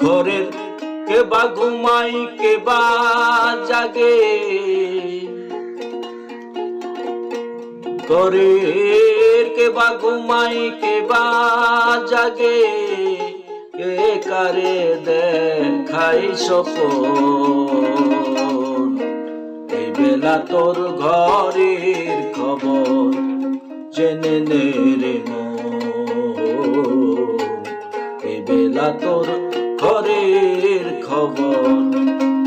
ঘরের কে বা ঘুমাই কে বা জাগে। ঘরের কে বা ঘুমাই কে বা জাগে। কে কারে দেখাই এই বেলা তোর ঘরের খবর জেনে নে রে মন। তোর ঘরের খবর।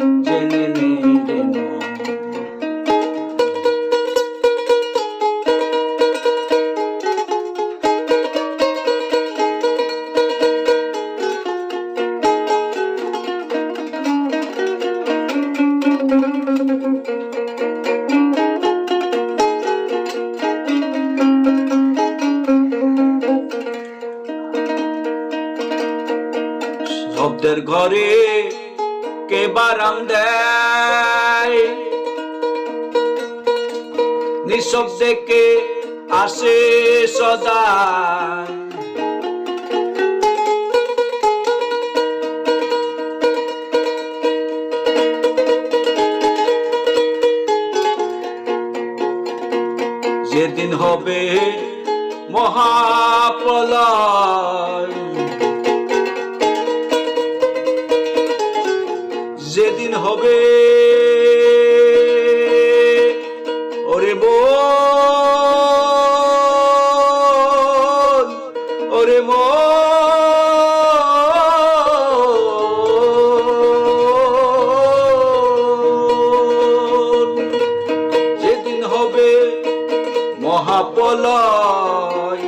শব্দের ঘরে কে বারাম দেয়? নিঃশব্দে কে আসে সদা যেদিন হবে মহাপ্রলয় হবে। ওরে মন ওরে মন। যেদিন হবে মহাপলয়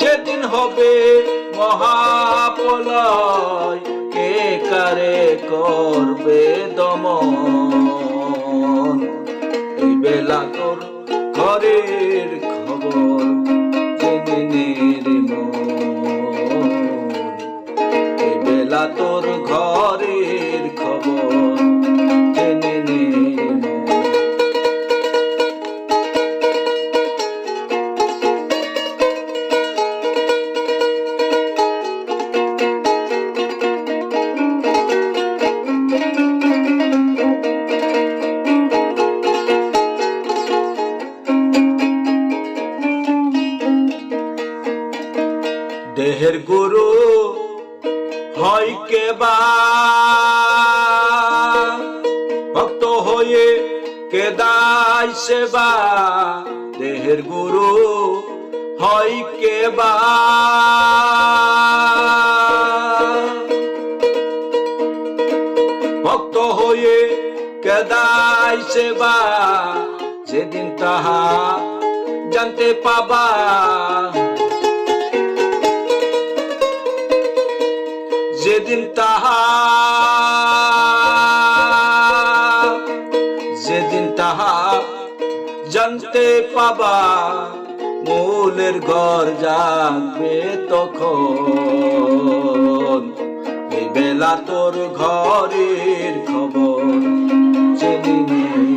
যেদিন হবে মহাপলয় কারে করবে দমন। এই বেলা তোর ঘরের খবর জেনের মেলা তোর ঘরের খবর দেহের গুরু হয় কে ভক্ত হয়ে কে দায় সেবা? দেহের গুরু হয় কে ভক্ত হয়ে কে দায় সেবা? যেদিন তাহা জানতে পাবা। তাহা জানতে পাবা মূলের ঘর জানবে তখন। বেলা তোর ঘরের খবর জেনে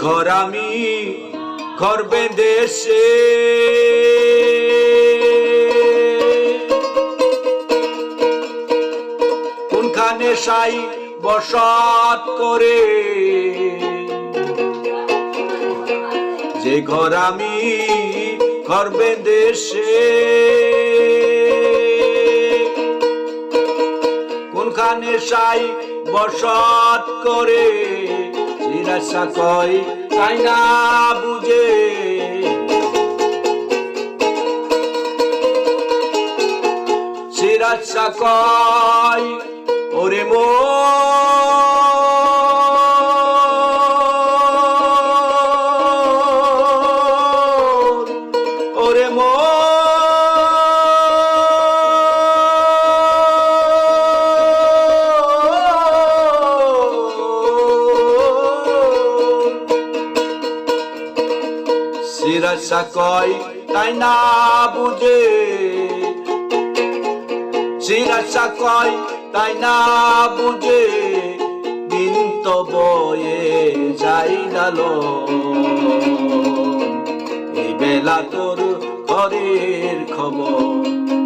ঘর আমি, ঘর বেঁধেছে কোনখানে সাই বসত করে? যে ঘর আমি, ঘর বেঁধেছে কোনখানে সাই বসত করে? জিজ্ঞাসা কয় তাই না বুঝে। সিরাজ কয় ওরে মো সিরাসা কয়, তাই না বুঝে? সিরাসা কয়, তাই না বুঝে? দিন তো বয়ে যাই ডালো এই বেলা তোর ঘরের খবর